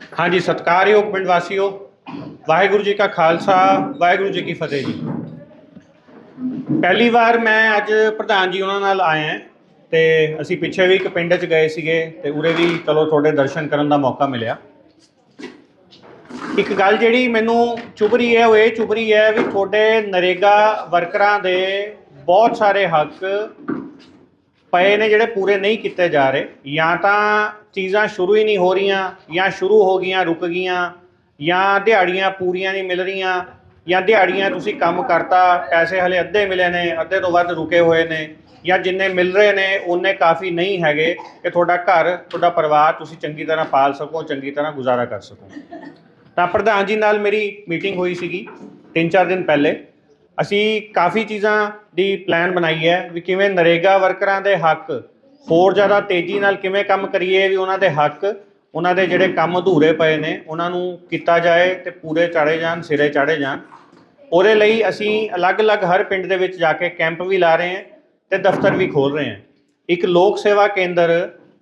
ਹਾਂਜੀ ਸਤਿਕਾਰਯੋਗ ਪਿੰਡ ਵਾਸੀਓ ਵਾਹਿਗੁਰੂ ਜੀ ਕਾ ਖਾਲਸਾ ਵਾਹਿਗੁਰੂ ਜੀ ਕੀ ਫਤਿਹ ਜੀ ਪਹਿਲੀ ਵਾਰ ਮੈਂ ਅੱਜ ਪ੍ਰਧਾਨ ਜੀ ਉਹਨਾਂ ਨਾਲ ਆਇਆ ਤੇ ਅਸੀਂ ਪਿੱਛੇ ਵੀ ਇੱਕ ਪਿੰਡ 'ਚ ਗਏ ਸੀਗੇ ਤੇ ਉਰੇ ਵੀ ਚਲੋ ਤੁਹਾਡੇ ਦਰਸ਼ਨ ਕਰਨ ਦਾ ਮੌਕਾ ਮਿਲਿਆ ਇੱਕ ਗੱਲ ਜਿਹੜੀ ਮੈਨੂੰ ਚੁਭ ਰਹੀ ਹੈ ਉਹ ਇਹ ਚੁਭ ਰਹੀ ਹੈ ਵੀ ਤੁਹਾਡੇ ਨਰੇਗਾ ਵਰਕਰਾਂ ਦੇ ਬਹੁਤ ਸਾਰੇ ਹੱਕ ਪਏ ਨੇ ਜਿਹੜੇ ਪੂਰੇ ਨਹੀਂ ਕੀਤੇ ਜਾ ਰਹੇ, ਜਾਂ ਤਾਂ ਚੀਜ਼ਾਂ ਸ਼ੁਰੂ ਹੀ ਨਹੀਂ ਹੋ ਰਹੀਆਂ, ਜਾਂ ਸ਼ੁਰੂ ਹੋ ਗਈਆਂ, ਰੁਕ ਗਈਆਂ, ਜਾਂ ਦਿਹਾੜੀਆਂ ਪੂਰੀਆਂ ਨਹੀਂ ਮਿਲ ਰਹੀਆਂ, ਜਾਂ ਦਿਹਾੜੀਆਂ ਤੁਸੀਂ ਕੰਮ ਕਰਤਾ, ਪੈਸੇ ਹਲੇ ਅੱਧੇ ਮਿਲੇ ਨੇ, ਅੱਧੇ ਤੋਂ ਵੱਧ ਰੁਕੇ ਹੋਏ ਨੇ, ਜਾਂ ਜਿੰਨੇ ਮਿਲ ਰਹੇ ਨੇ ਉਹਨੇ ਕਾਫੀ ਨਹੀਂ ਹੈਗੇ, ਕਿ ਤੁਹਾਡਾ ਘਰ, ਤੁਹਾਡਾ ਪਰਿਵਾਰ ਤੁਸੀਂ ਚੰਗੀ ਤਰ੍ਹਾਂ ਪਾਲ ਸਕੋ, ਚੰਗੀ ਤਰ੍ਹਾਂ ਗੁਜ਼ਾਰਾ ਕਰ ਸਕੋ। ਤਾਂ ਪ੍ਰਧਾਨ ਜੀ ਨਾਲ ਮੇਰੀ ਮੀਟਿੰਗ ਹੋਈ ਸੀਗੀ 3-4 ਦਿਨ ਪਹਿਲੇ। ਅਸੀਂ ਕਾਫੀ ਚੀਜ਼ਾਂ ਦੀ ਪਲਾਨ ਬਣਾਈ ਹੈ ਵੀ ਕਿਵੇਂ ਨਰੇਗਾ ਵਰਕਰਾਂ ਦੇ ਹੱਕ, ਹੋਰ ਜ਼ਿਆਦਾ ਤੇਜ਼ੀ ਨਾਲ ਕਿਵੇਂ ਕੰਮ ਕਰੀਏ ਵੀ ਉਹਨਾਂ ਦੇ ਹੱਕ, ਉਹਨਾਂ ਦੇ ਜਿਹੜੇ ਕੰਮ ਅਧੂਰੇ ਪਏ ਨੇ, ਉਹਨਾਂ ਨੂੰ ਕੀਤਾ ਜਾਏ ਤੇ ਪੂਰੇ ਚਾੜੇ ਜਾਣ, ਸਿਰੇ ਚਾੜੇ ਜਾਣ। ਉਹਦੇ ਲਈ ਅਸੀਂ ਅਲੱਗ-ਅਲੱਗ ਹਰ ਪਿੰਡ ਦੇ ਵਿੱਚ ਜਾ ਕੇ ਕੈਂਪ ਵੀ ਲਾ ਰਹੇ ਹਾਂ ਤੇ ਦਫ਼ਤਰ ਵੀ ਖੋਲ ਰਹੇ ਹਾਂ। ਇੱਕ ਲੋਕ ਸੇਵਾ ਕੇਂਦਰ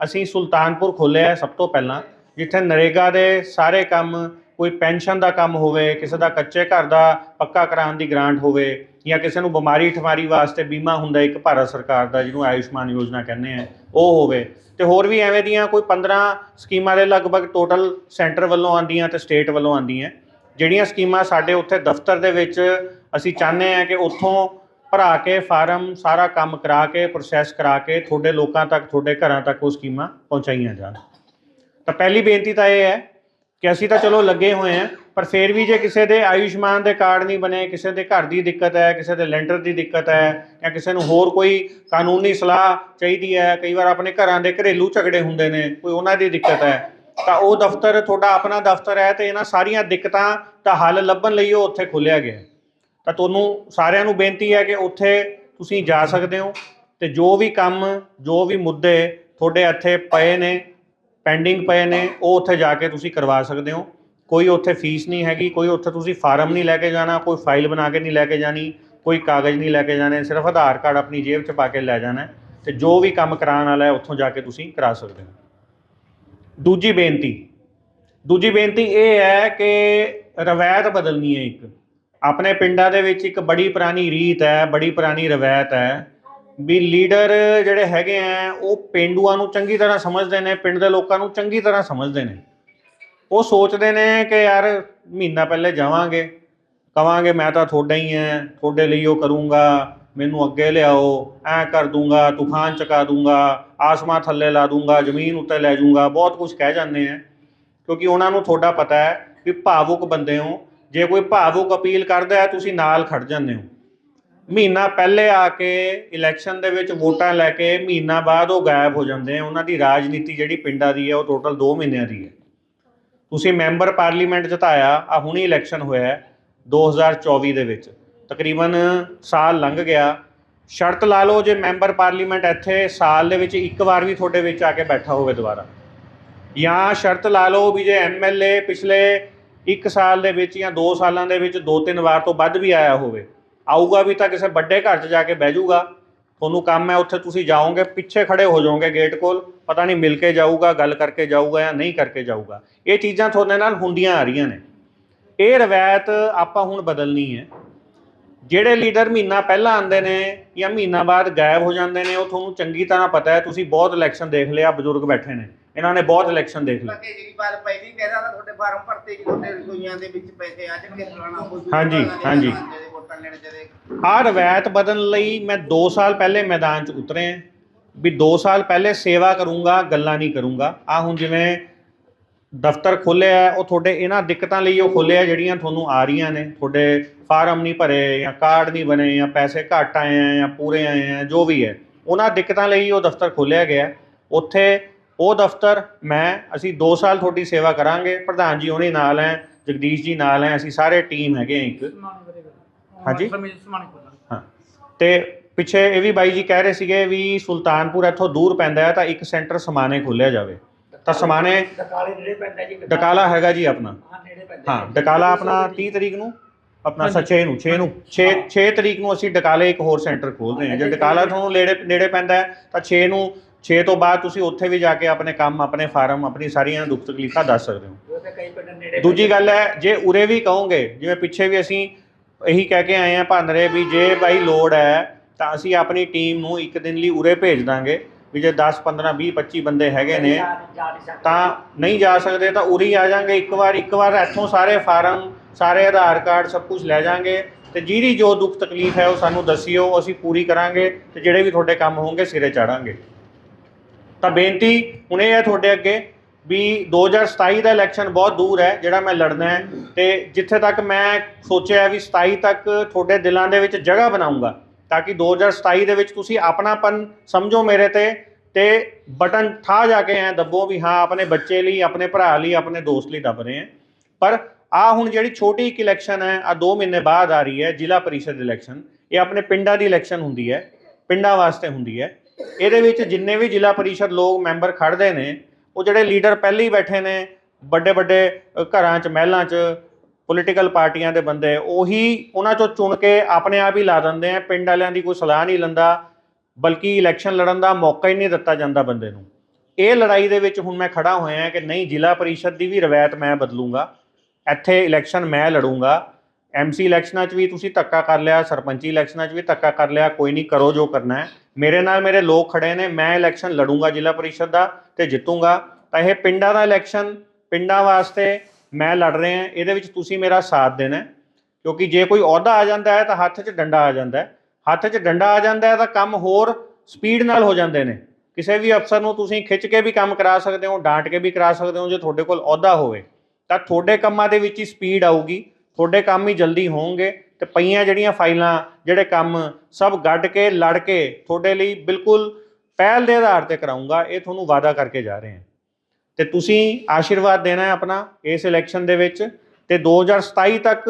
ਅਸੀਂ ਸੁਲਤਾਨਪੁਰ ਖੋਲ੍ਹਿਆ ਹੈ ਸਭ ਤੋਂ ਪਹਿਲਾਂ, ਜਿੱਥੇ ਨਰੇਗਾ ਦੇ ਸਾਰੇ ਕੰਮ ਕੋਈ ਪੈਨਸ਼ਨ ਦਾ ਕੰਮ ਹੋਵੇ, ਕਿਸੇ ਦਾ ਕੱਚੇ ਘਰ ਦਾ ਪੱਕਾ ਕਰਾਉਣ ਦੀ ਗ੍ਰਾਂਟ ਹੋਵੇ ਜਾਂ ਕਿਸੇ ਨੂੰ ਬਿਮਾਰੀ ਠਮਾਰੀ ਵਾਸਤੇ ਬੀਮਾ ਹੁੰਦਾ ਇੱਕ ਭਾਰਤ ਸਰਕਾਰ ਦਾ, ਜਿਹਨੂੰ ਆਯੁਸ਼ਮਾਨ ਯੋਜਨਾ ਕਹਿੰਦੇ ਆ, ਉਹ ਹੋਵੇ। ਤੇ ਹੋਰ ਵੀ ਐਵੇਂ ਦੀਆਂ ਕੋਈ 15 ਸਕੀਮਾਂ ਦੇ ਲਗਭਗ ਟੋਟਲ ਸੈਂਟਰ ਵੱਲੋਂ ਆਂਦੀਆਂ ਤੇ ਸਟੇਟ ਵੱਲੋਂ ਆਂਦੀਆਂ ਜਿਹੜੀਆਂ ਸਕੀਮਾਂ ਸਾਡੇ ਉੱਥੇ ਦਫ਼ਤਰ ਦੇ ਵਿੱਚ ਅਸੀਂ ਚਾਹੁੰਦੇ ਆ ਕਿ ਉੱਥੋਂ ਭਰਾ ਕੇ, ਫਾਰਮ ਸਾਰਾ ਕੰਮ ਕਰਾ ਕੇ ਪ੍ਰੋਸੈਸ ਕਰਾ ਕੇ ਤੁਹਾਡੇ ਲੋਕਾਂ ਤੱਕ, ਤੁਹਾਡੇ ਘਰਾਂ ਤੱਕ ਉਹ ਸਕੀਮਾਂ ਪਹੁੰਚਾਈਆਂ ਜਾਣ। ਤਾਂ ਪਹਿਲੀ ਬੇਨਤੀ ਤਾਂ ਇਹ ਹੈ ਕਿ ਅਸੀਂ ਤਾਂ ਚਲੋ ਲੱਗੇ ਹੋਏ ਹਾਂ, ਪਰ ਫਿਰ ਵੀ ਜੇ ਕਿਸੇ ਦੇ ਆਯੁਸ਼ਮਾਨ ਦੇ ਕਾਰਡ ਨਹੀਂ ਬਣੇ, ਕਿਸੇ ਦੇ ਘਰ ਦੀ ਦਿੱਕਤ ਹੈ, ਕਿਸੇ ਦੇ ਲੈਂਟਰ ਦੀ ਦਿੱਕਤ ਹੈ, ਜਾਂ ਕਿਸੇ ਨੂੰ ਹੋਰ ਕੋਈ ਕਾਨੂੰਨੀ ਸਲਾਹ ਚਾਹੀਦੀ ਹੈ, ਕਈ ਵਾਰ ਆਪਣੇ ਘਰਾਂ ਦੇ ਘਰੇਲੂ ਝਗੜੇ ਹੁੰਦੇ ਨੇ, ਕੋਈ ਉਹਨਾਂ ਦੀ ਦਿੱਕਤ ਹੈ, ਤਾਂ ਉਹ ਦਫ਼ਤਰ, ਤੁਹਾਡਾ ਆਪਣਾ ਦਫ਼ਤਰ ਹੈ ਤੇ ਇਹਨਾਂ ਸਾਰੀਆਂ ਦਿੱਕਤਾਂ ਦਾ ਹੱਲ ਲੱਭਣ ਲਈ ਉਹ ਉੱਥੇ ਖੋਲ੍ਹਿਆ ਗਿਆ ਤਾਂ ਤੁਹਾਨੂੰ ਸਾਰਿਆਂ ਨੂੰ ਬੇਨਤੀ ਹੈ ਕਿ ਉੱਥੇ ਤੁਸੀਂ ਜਾ ਸਕਦੇ ਹੋ ਤੇ ਜੋ ਵੀ ਕੰਮ, ਜੋ ਵੀ ਮੁੱਦੇ ਤੁਹਾਡੇ ਇੱਥੇ ਪਏ ਨੇ ਪੈਂਡਿੰਗ ਪਏ ਨੇ, ਉਹ ਉੱਥੇ ਜਾ ਕੇ ਤੁਸੀਂ ਕਰਵਾ ਸਕਦੇ ਹੋ। ਕੋਈ ਉੱਥੇ ਫੀਸ ਨਹੀਂ ਹੈਗੀ, ਕੋਈ ਉੱਥੇ ਤੁਸੀਂ ਫਾਰਮ ਨਹੀਂ ਲੈ ਕੇ ਜਾਣਾ, ਕੋਈ ਫਾਈਲ ਬਣਾ ਕੇ ਨਹੀਂ ਲੈ ਕੇ ਜਾਣੀ, ਕੋਈ ਕਾਗਜ਼ ਨਹੀਂ ਲੈ ਕੇ ਜਾਣੇ, ਸਿਰਫ ਆਧਾਰ ਕਾਰਡ ਆਪਣੀ ਜੇਬ 'ਚ ਪਾ ਕੇ ਲੈ ਜਾਣਾ ਹੈ ਤੇ ਜੋ ਵੀ ਕੰਮ ਕਰਾਉਣ ਵਾਲਾ ਹੈ, ਉੱਥੋਂ ਜਾ ਕੇ ਤੁਸੀਂ ਕਰਾ ਸਕਦੇ ਹੋ। ਦੂਜੀ ਬੇਨਤੀ ਦੂਜੀ ਬੇਨਤੀ ਇਹ ਹੈ ਕਿ ਰਵਾਇਤ ਬਦਲਣੀ ਹੈ ਇੱਕ। ਆਪਣੇ ਪਿੰਡਾਂ ਦੇ ਵਿੱਚ ਇੱਕ ਬੜੀ ਪੁਰਾਣੀ ਰੀਤ ਹੈ, ਬੜੀ ਪੁਰਾਣੀ ਰਵਾਇਤ ਹੈ। ਵੀ ਲੀਡਰ ਜਿਹੜੇ ਹੈਗੇ ਆ, ਉਹ ਪਿੰਡੂਆਂ ਨੂੰ ਚੰਗੀ ਤਰ੍ਹਾਂ ਸਮਝਦੇ ਨੇ, ਪਿੰਡ ਦੇ ਲੋਕਾਂ ਨੂੰ ਚੰਗੀ ਤਰ੍ਹਾਂ ਸਮਝਦੇ ਨੇ। ਉਹ ਸੋਚਦੇ ਨੇ ਕਿ ਯਾਰ ਮਹੀਨਾ ਪਹਿਲੇ ਜਾਵਾਂਗੇ, ਕਵਾਂਗੇ ਮੈਂ ਤਾਂ ਤੁਹਾਡਾ ਹੀ ਐ ਤੁਹਾਡੇ ਲਈ ਉਹ ਕਰੂੰਗਾ, ਮੈਨੂੰ ਅੱਗੇ ਲਿਆਓ, ਐ ਕਰ ਦੂੰਗਾ, ਤੂਫਾਨ ਚਕਾ ਦੂੰਗਾ, ਆਸਮਾਨ ਥੱਲੇ ਲਾ ਦੂੰਗਾ, ਜ਼ਮੀਨ ਉੱਤੇ ਲੈ ਜਾਊਂਗਾ, ਬਹੁਤ ਕੁਝ ਕਹਿ ਜਾਂਦੇ ਆ। ਕਿਉਂਕਿ ਉਹਨਾਂ ਨੂੰ ਤੁਹਾਡਾ ਪਤਾ ਹੈ ਵੀ ਭਾਵੁਕ ਬੰਦੇ ਹੋ। ਜੇ ਕੋਈ ਭਾਵੁਕ ਅਪੀਲ ਕਰਦਾ ਹੈ, ਤੁਸੀਂ ਨਾਲ ਖੜ ਜਾਂਦੇ ਹੋ। ਮਹੀਨਾ ਪਹਿਲੇ ਆ ਕੇ ਇਲੈਕਸ਼ਨ ਦੇ ਵਿੱਚ ਵੋਟਾਂ ਲੈ ਕੇ ਮਹੀਨਾ ਬਾਅਦ ਉਹ ਗਾਇਬ ਹੋ ਜਾਂਦੇ ਆ। ਉਹਨਾਂ ਦੀ ਰਾਜਨੀਤੀ ਜਿਹੜੀ ਪਿੰਡਾਂ ਦੀ ਹੈ ਉਹ ਟੋਟਲ 2 ਮਹੀਨਿਆਂ ਦੀ ਹੈ ਤੁਸੀਂ ਮੈਂਬਰ ਪਾਰਲੀਮੈਂਟ ਜਿਤਾਇਆ ਆ ਹੁਣੀ ਇਲੈਕਸ਼ਨ ਹੋਇਆ ਹੈ 2024 ਦੇ ਵਿੱਚ। ਤਕਰੀਬਨ ਸਾਲ ਲੰਘ ਗਿਆ। ਸ਼ਰਤ ਲਾ ਲਓ ਜੇ ਮੈਂਬਰ ਪਾਰਲੀਮੈਂਟ ਇੱਥੇ ਸਾਲ ਦੇ ਵਿੱਚ ਇੱਕ ਵਾਰ ਵੀ ਤੁਹਾਡੇ ਵਿੱਚ ਆ ਕੇ ਬੈਠਾ ਹੋਵੇ ਦੁਬਾਰਾ। ਜਾਂ ਸ਼ਰਤ ਲਾ ਲਓ ਵੀ ਜੇ ਐਮਐਲਏ ਪਿਛਲੇ 1 ਸਾਲ ਦੇ ਵਿੱਚ ਜਾਂ 2 ਸਾਲਾਂ ਦੇ ਵਿੱਚ ਦੋ ਤਿੰਨ ਵਾਰ ਤੋਂ ਵੱਧ ਵੀ ਆਇਆ ਹੋਵੇ ਆਊਗਾ ਵੀ ਤਾਂ ਕਿਸੇ ਵੱਡੇ ਘਰ 'ਚ ਜਾ ਕੇ ਬਹਿ ਜਾਊਗਾ। ਤੁਹਾਨੂੰ ਕੰਮ ਹੈ ਉੱਥੇ ਤੁਸੀਂ ਜਾਓਗੇ ਪਿੱਛੇ ਖੜੇ ਹੋ ਜਾਓਗੇ ਗੇਟ ਕੋਲ ਪਤਾ ਨਹੀਂ ਮਿਲ ਕੇ ਜਾਊਗਾ ਗੱਲ ਕਰਕੇ ਜਾਊਗਾ ਜਾਂ ਨਹੀਂ ਕਰਕੇ ਜਾਊਗਾ। ਇਹ ਚੀਜ਼ਾਂ ਤੁਹਾਡੇ ਨਾਲ ਹੁੰਦੀਆਂ ਆ ਰਹੀਆਂ ਨੇ। ਇਹ ਰਵਾਇਤ ਆਪਾਂ ਹੁਣ ਬਦਲਣੀ ਹੈ। ਜਿਹੜੇ ਲੀਡਰ ਮਹੀਨਾ ਪਹਿਲਾਂ ਆਉਂਦੇ ਨੇ ਜਾਂ ਮਹੀਨਾ ਬਾਅਦ ਗਾਇਬ ਹੋ ਜਾਂਦੇ ਨੇ ਉਹ ਤੁਹਾਨੂੰ ਚੰਗੀ ਤਰ੍ਹਾਂ ਪਤਾ ਹੈ ਤੁਸੀਂ ਬਹੁਤ ਇਲੈਕਸ਼ਨ ਦੇਖ ਲਿਆ ਬਜ਼ੁਰਗ ਬੈਠੇ ਨੇ। ਇਹਨਾਂ ਨੇ ਬਹੁਤ ਇਲੈਕਸ਼ਨ ਦੇਖ ਲਏ। ਕੇਜਰੀਵਾਲ ਪਹਿਲੀ ਕਹਿਦਾ ਤਾਂ ਤੁਹਾਡੇ ਫਾਰਮ ਭਰਤੇ ਜੀ ਤੁਹਾਡੇ ਰਸੋਈਆਂ ਦੇ ਵਿੱਚ ਪੈਸੇ ਆ ਜਾਣਗੇ ਫਲਾਣਾ ਕੁਝ ਹਾਂਜੀ, ਹਾਂਜੀ। ਵੋਟਾਂ ਆਹ ਰਵਾਇਤ ਬਦਲਣ ਲਈ ਮੈਂ 2 ਸਾਲ ਪਹਿਲੇ ਮੈਦਾਨ 'ਚ ਉਤਰੇ ਹਾਂ ਵੀ 2 ਸਾਲ ਪਹਿਲੇ ਸੇਵਾ ਕਰੂੰਗਾ, ਗੱਲਾਂ ਨਹੀਂ ਕਰੂੰਗਾ। ਆ ਹੁਣ ਜਿਵੇਂ ਦਫ਼ਤਰ ਖੋਲ੍ਹਿਆ ਉਹ ਤੁਹਾਡੇ ਇਹਨਾਂ ਦਿੱਕਤਾਂ ਲਈ ਉਹ ਖੋਲ੍ਹਿਆ ਜਿਹੜੀਆਂ ਤੁਹਾਨੂੰ ਆ ਰਹੀਆਂ ਨੇ। ਤੁਹਾਡੇ ਫਾਰਮ ਨਹੀਂ ਭਰੇ, ਜਾਂ ਕਾਰਡ ਨਹੀਂ ਬਣੇ, ਜਾਂ ਪੈਸੇ ਘੱਟ ਆਏ ਆ, ਜਾਂ ਪੂਰੇ ਆਏ ਆ, ਜੋ ਵੀ ਹੈ। ਉਹਨਾਂ ਦਿੱਕਤਾਂ ਲਈ ਉਹ ਦਫ਼ਤਰ ਖੋਲ੍ਹਿਆ ਗਿਆ ਉੱਥੇ ਉਹ ਦਫ਼ਤਰ ਮੈਂ, ਅਸੀਂ 2 ਸਾਲ ਤੁਹਾਡੀ ਸੇਵਾ ਕਰਾਂਗੇ। ਪ੍ਰਧਾਨ ਜੀ ਉਹਨੇ ਨਾਲ ਹੈ, ਜਗਦੀਸ਼ ਜੀ ਨਾਲ ਹੈ, ਅਸੀਂ ਸਾਰੇ ਟੀਮ ਹੈਗੇ ਹਾਂ ਇੱਕ। ਹਾਂਜੀ? ਹਾਂ ਤੇ ਪਿੱਛੇ ਇਹ ਵੀ ਬਾਈ ਜੀ ਕਹਿ ਰਹੇ ਸੀਗੇ ਵੀ ਸੁਲਤਾਨਪੁਰ ਇੱਥੋਂ ਦੂਰ ਪੈਂਦਾ ਹੈ ਤਾਂ ਇੱਕ ਸੈਂਟਰ ਸਮਾਣੇ ਖੋਲ੍ਹਿਆ ਜਾਵੇ। ਤਾਂ ਸਮਾਣੇ ਡਕਾਲੇ ਨੇੜੇ ਪੈਂਦਾ ਜੀ ਡਕਾਲਾ ਹੈਗਾ ਜੀ ਆਪਣਾ। ਹਾਂ ਨੇੜੇ ਪੈਂਦਾ ਹਾਂ ਡਕਾਲਾ ਆਪਣਾ 30 ਤਰੀਕ ਨੂੰ ਆਪਣਾ 6 ਨੂੰ 6 ਨੂੰ 6 6 ਤਰੀਕ ਨੂੰ ਅਸੀਂ ਡਕਾਲੇ ਇੱਕ ਹੋਰ ਸੈਂਟਰ ਖੋਲ ਰਹੇ ਹਾਂ ਜੇ ਡਕਾਲਾ ਤੁਹਾਨੂੰ ਨੇੜੇ ਨੇੜੇ ਪੈਂਦਾ ਹੈ ਤਾਂ 6 ਨੂੰ 6 ਤੋਂ ਬਾਅਦ ਤੁਸੀਂ ਉੱਥੇ ਵੀ ਜਾ ਕੇ ਆਪਣੇ ਕੰਮ ਆਪਣੇ ਫਾਰਮ ਆਪਣੀ ਸਾਰੀਆਂ ਦੁੱਖ ਤਕਲੀਫਾਂ ਦੱਸ ਸਕਦੇ ਹੋ। ਦੂਜੀ ਗੱਲ ਹੈ ਜੇ ਉਰੇ ਵੀ ਕਹੋਗੇ ਜਿਵੇਂ ਪਿੱਛੇ ਵੀ ਅਸੀਂ ਇਹੀ ਕਹਿ ਕੇ ਆਏ ਆ ਭਾਂਦਰੇ ਵੀ ਜੇ ਬਾਈ ਲੋੜ ਹੈ ਤਾਂ ਅਸੀਂ ਆਪਣੀ ਟੀਮ ਨੂੰ ਇੱਕ ਦਿਨ ਲਈ ਉਰੇ ਭੇਜ ਦਾਂਗੇ ਵੀ ਜੇ 10 15 20 25 ਬੰਦੇ ਹੈਗੇ ਨੇ ਤਾਂ ਨਹੀਂ ਜਾ ਸਕਦੇ ਤਾਂ ਉਰੇ ਹੀ ਆ ਜਾਾਂਗੇ ਇੱਕ ਵਾਰ ਇੱਕ ਵਾਰ ਇੱਥੋਂ ਸਾਰੇ ਫਾਰਮ ਸਾਰੇ ਆਧਾਰ ਕਾਰਡ ਸਭ ਕੁਝ ਲੈ ਜਾਾਂਗੇ ਤੇ ਜਿਹਦੀ ਜੋ ਦੁੱਖ ਤਕਲੀਫ ਹੈ ਉਹ ਸਾਨੂੰ ਦੱਸਿਓ ਅਸੀਂ ਪੂਰੀ ਕਰਾਂਗੇ ਤੇ ਜਿਹੜੇ ਵੀ ਤੁਹਾਡੇ ਕੰਮ ਹੋਣਗੇ ਸਿਰੇ ਚਾੜਾਂਗੇ। ਤਾਂ ਬੇਨਤੀ ਹੁਣ ਇਹ ਹੈ ਤੁਹਾਡੇ ਅੱਗੇ ਵੀ 2027 ਦਾ ਇਲੈਕਸ਼ਨ ਬਹੁਤ ਦੂਰ ਹੈ, ਜਿਹੜਾ ਮੈਂ ਲੜਨਾ ਹੈ। ਤੇ ਜਿੱਥੇ ਤੱਕ ਮੈਂ ਸੋਚਿਆ ਵੀ 27 ਤੱਕ ਤੁਹਾਡੇ ਦਿਲਾਂ ਦੇ ਵਿੱਚ ਜਗ੍ਹਾ ਬਣਾਉਂਗਾ, ਤਾਂ ਕਿ 2027 ਦੇ ਵਿੱਚ ਤੁਸੀਂ ਆਪਣਾਪਨ ਸਮਝੋ ਮੇਰੇ ਤੇ ਤੇ ਬਟਨ ਠਾ ਜਾ ਕੇ ਐ ਦੱਬੋ ਵੀ ਹਾਂ, ਆਪਣੇ ਬੱਚੇ ਲਈ, ਆਪਣੇ ਭਰਾ ਲਈ, ਆਪਣੇ ਦੋਸਤ ਲਈ ਦੱਬ ਰਹੇ ਹਾਂ ਪਰ ਆ ਹੁਣ ਜਿਹੜੀ ਛੋਟੀ ਇੱਕ ਇਲੈਕਸ਼ਨ ਹੈ, ਆ 2 ਮਹੀਨੇ ਬਾਅਦ ਆ ਰਹੀ ਹੈ, ਜ਼ਿਲ੍ਹਾ ਪਰਿਸ਼ਦ ਇਲੈਕਸ਼ਨ ਇਹ ਆਪਣੇ ਪਿੰਡਾਂ ਦੀ ਇਲੈਕਸ਼ਨ ਹੁੰਦੀ ਹੈ, ਪਿੰਡਾਂ ਵਾਸਤੇ ਹੁੰਦੀ ਹੈ। ਇਹਦੇ ਵਿੱਚ ਜਿੰਨੇ ਵੀ ਜ਼ਿਲ੍ਹਾ ਪਰਿਸ਼ਦ ਲੋਕ ਮੈਂਬਰ ਖੜਦੇ ਨੇ ਉਹ ਜਿਹੜੇ ਲੀਡਰ ਪਹਿਲੇ ਹੀ ਬੈਠੇ ਨੇ, ਵੱਡੇ ਵੱਡੇ ਘਰਾਂ 'ਚ, ਮਹਿਲਾਂ 'ਚ ਪੋਲੀਟੀਕਲ ਪਾਰਟੀਆਂ ਦੇ ਬੰਦੇ, ਉਹੀ ਉਹਨਾਂ 'ਚੋਂ ਚੁਣ ਕੇ ਆਪਣੇ ਆਪ ਹੀ ਲਾ ਦਿੰਦੇ ਆ, ਪਿੰਡ ਵਾਲਿਆਂ ਦੀ ਕੋਈ ਸਲਾਹ ਨਹੀਂ ਲੈਂਦਾ, ਬਲਕਿ ਇਲੈਕਸ਼ਨ ਲੜਨ ਦਾ ਮੌਕਾ ਹੀ ਨਹੀਂ ਦਿੱਤਾ ਜਾਂਦਾ ਬੰਦੇ ਨੂੰ। ਇਹ ਲੜਾਈ ਦੇ ਵਿੱਚ ਹੁਣ ਮੈਂ ਖੜਾ ਹੋਇਆ ਕਿ ਨਹੀਂ, ਜ਼ਿਲ੍ਹਾ ਪਰਿਸ਼ਦ ਦੀ ਵੀ ਰਵਾਇਤ ਮੈਂ ਬਦਲੂੰਗਾ, ਇੱਥੇ ਇਲੈਕਸ਼ਨ ਮੈਂ ਲੜੂੰਗਾ ਐਮਸੀ ਇਲੈਕਸ਼ਨਾਂ 'ਚ ਵੀ ਤੁਸੀਂ ਧੱਕਾ ਕਰ ਲਿਆ, ਸਰਪੰਚੀ ਇਲੈਕਸ਼ਨਾਂ 'ਚ ਵੀ ਧੱਕਾ ਕਰ ਲਿਆ, ਕੋਈ ਨਹੀਂ ਕਰੋ ਜੋ ਕਰਨਾ ਹੈ। ਮੇਰੇ ਨਾਲ ਮੇਰੇ ਲੋਕ ਖੜੇ ਨੇ, ਮੈਂ ਇਲੈਕਸ਼ਨ ਲੜੂੰਗਾ ਜ਼ਿਲ੍ਹਾ ਪਰਿਸ਼ਦ ਦਾ ਤੇ ਜਿੱਤੂੰਗਾ, ਤਾਂ ਇਹ ਪਿੰਡਾਂ ਦਾ ਇਲੈਕਸ਼ਨ ਪਿੰਡਾਂ ਵਾਸਤੇ ਮੈਂ ਲੜ ਰਿਹਾ ਇਹਦੇ ਵਿੱਚ ਤੁਸੀਂ ਮੇਰਾ ਸਾਥ ਦੇਣਾ ਕਿਉਂਕਿ ਜੇ ਕੋਈ ਅਹੁਦਾ ਆ ਜਾਂਦਾ ਹੈ ਤਾਂ ਹੱਥ 'ਚ ਡੰਡਾ ਆ ਜਾਂਦਾ ਹੈ। ਹੱਥ 'ਚ ਡੰਡਾ ਆ ਜਾਂਦਾ ਹੈ ਤਾਂ ਕੰਮ ਹੋਰ ਸਪੀਡ ਨਾਲ ਹੋ ਜਾਂਦੇ ਨੇ। ਕਿਸੇ ਵੀ ਅਫਸਰ ਨੂੰ ਤੁਸੀਂ ਖਿੱਚ ਕੇ ਵੀ ਕੰਮ ਕਰਾ ਸਕਦੇ ਹੋ, ਡਾਂਟ ਕੇ ਵੀ ਕਰਾ ਸਕਦੇ ਹੋ, ਜੇ ਤੁਹਾਡੇ ਕੋਲ ਅਹੁਦਾ ਹੋਵੇ। ਤਾਂ ਤੁਹਾਡੇ ਕੰਮਾਂ ਦੇ ਵਿੱਚ ਹੀ ਸਪੀਡ ਆਊਗੀ, ਤੁਹਾਡੇ ਕੰਮ ਹੀ ਜਲਦੀ ਹੋਣਗੇ ਤੇ ਪਈਆਂ ਜਿਹੜੀਆਂ ਫਾਈਲਾਂ, ਜਿਹੜੇ ਕੰਮ ਸਭ ਗੱਡ ਕੇ, ਲੜ ਕੇ ਤੁਹਾਡੇ ਲਈ ਬਿਲਕੁਲ ਪਹਿਲ ਦੇ ਆਧਾਰ ਤੇ ਕਰਾਉਂਗਾ ਇਹ ਤੁਹਾਨੂੰ ਵਾਅਦਾ ਕਰਕੇ ਜਾ ਰਹੇ ਹਾਂ। ਤੇ ਤੁਸੀਂ ਆਸ਼ੀਰਵਾਦ ਦੇਣਾ ਹੈ ਆਪਣਾ ਇਸ ਇਲੈਕਸ਼ਨ ਦੇ ਵਿੱਚ ਤੇ 2027 ਤੱਕ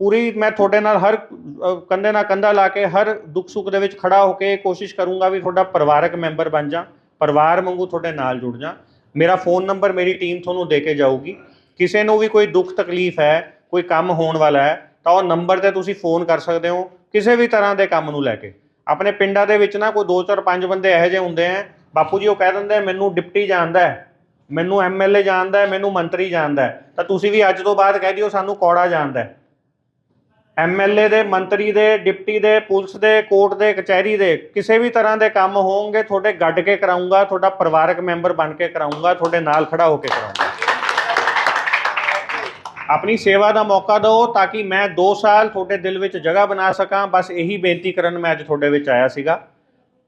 ਪੂਰੀ ਮੈਂ ਤੁਹਾਡੇ ਨਾਲ ਹਰ ਅ, ਕੰਧੇ ਨਾਲ ਕੰਧਾ ਲਾ ਕੇ ਹਰ ਦੁੱਖ ਸੁੱਖ ਦੇ ਵਿੱਚ ਖੜਾ ਹੋ ਕੇ ਕੋਸ਼ਿਸ਼ ਕਰੂੰਗਾ ਵੀ ਤੁਹਾਡਾ ਪਰਿਵਾਰਕ ਮੈਂਬਰ ਬਣ ਜਾ ਪਰਿਵਾਰ ਵਾਂਗੂ ਤੁਹਾਡੇ ਨਾਲ ਜੁੜ ਜਾ। ਮੇਰਾ ਫੋਨ ਨੰਬਰ ਮੇਰੀ ਟੀਮ ਤੁਹਾਨੂੰ ਦੇ ਕੇ ਜਾਊਗੀ। ਕਿਸੇ ਨੂੰ ਵੀ ਕੋਈ ਦੁੱਖ ਤਕਲੀਫ ਹੈ ਕੋਈ ਕੰਮ ਹੋਣ ਵਾਲਾ ਹੈ ਤਾਂ ਉਹ ਨੰਬਰ ਤੇ ਤੁਸੀਂ ਫੋਨ ਕਰ ਸਕਦੇ ਹੋ ਕਿਸੇ ਵੀ ਤਰ੍ਹਾਂ ਦੇ ਕੰਮ ਨੂੰ ਲੈ ਕੇ। ਆਪਣੇ ਪਿੰਡਾਂ ਦੇ ਵਿੱਚ ਨਾ ਕੋਈ 2 4 5 ਬੰਦੇ ਇਹੋ ਜਿਹੇ ਹੁੰਦੇ ਆ, ਬਾਪੂ ਜੀ ਉਹ ਕਹਿ ਦਿੰਦੇ ਮੈਨੂੰ ਡਿਪਟੀ ਜਾਣਦਾ ਹੈ, ਮੈਨੂੰ ਐਮਐਲਏ ਜਾਣਦਾ ਮੈਨੂੰ ਮੰਤਰੀ ਜਾਣਦਾ ਤਾਂ ਤੁਸੀਂ ਵੀ ਅੱਜ ਤੋਂ ਬਾਅਦ ਕਹਿ ਦਿਓ ਸਾਨੂੰ ਕੌੜਾ ਜਾਣਦਾ ਹੈ। ਐਮਐਲਏ ਦੇ, ਮੰਤਰੀ ਦੇ, ਡਿਪਟੀ ਦੇ, ਪੁਲਿਸ ਦੇ, ਕੋਰਟ ਦੇ, ਕਚਹਿਰੀ ਦੇ, ਕਿਸੇ ਵੀ ਤਰ੍ਹਾਂ ਦੇ ਕੰਮ ਹੋਣਗੇ, ਤੁਹਾਡੇ ਗੱਡ ਕੇ ਕਰਾਉਂਗਾ ਤੁਹਾਡਾ ਪਰਿਵਾਰਕ ਮੈਂਬਰ ਬਣ ਕੇ ਕਰਾਉਂਗਾ ਤੁਹਾਡੇ ਨਾਲ ਖੜਾ ਹੋ ਕੇ ਕਰਾਉਂਗਾ ਆਪਣੀ ਸੇਵਾ ਦਾ ਮੌਕਾ ਦਿਓ ਤਾਂ ਕਿ ਮੈਂ 2 ਸਾਲ ਤੁਹਾਡੇ ਦਿਲ ਵਿੱਚ ਜਗ੍ਹਾ ਬਣਾ ਸਕਾਂ। ਬਸ ਇਹੀ ਬੇਨਤੀ ਕਰਨ ਮੈਂ ਅੱਜ ਤੁਹਾਡੇ ਵਿੱਚ ਆਇਆ ਸੀਗਾ।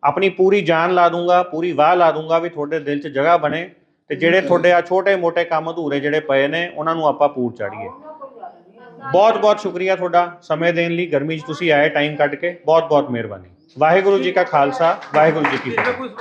ਆਪਣੀ ਪੂਰੀ ਜਾਨ ਲਾ ਦੂੰਗਾ ਪੂਰੀ ਵਾਹ ਲਾ ਦੂੰਗਾ ਵੀ ਤੁਹਾਡੇ ਦਿਲ 'ਚ ਜਗ੍ਹਾ ਬਣੇ ਤੇ ਜਿਹੜੇ ਤੁਹਾਡੇ ਆ ਛੋਟੇ-ਮੋਟੇ ਕੰਮ ਅਧੂਰੇ ਜਿਹੜੇ ਪਏ ਨੇ ਉਹਨਾਂ ਨੂੰ ਆਪਾਂ ਪੂਰ ਚਾੜੀਏ। ਬਹੁਤ ਬਹੁਤ ਸ਼ੁਕਰੀਆ ਤੁਹਾਡਾ ਸਮੇਂ ਦੇਣ ਲਈ। ਗਰਮੀ 'ਚ ਤੁਸੀਂ ਆਏ ਟਾਈਮ ਕੱਢ ਕੇ। ਬਹੁਤ ਬਹੁਤ ਮਿਹਰਬਾਨੀ। ਵਾਹਿਗੁਰੂ ਜੀ ਕਾ ਖਾਲਸਾ ਵਾਹਿਗੁਰੂ ਜੀ ਕੀ ਫਤਿਹ।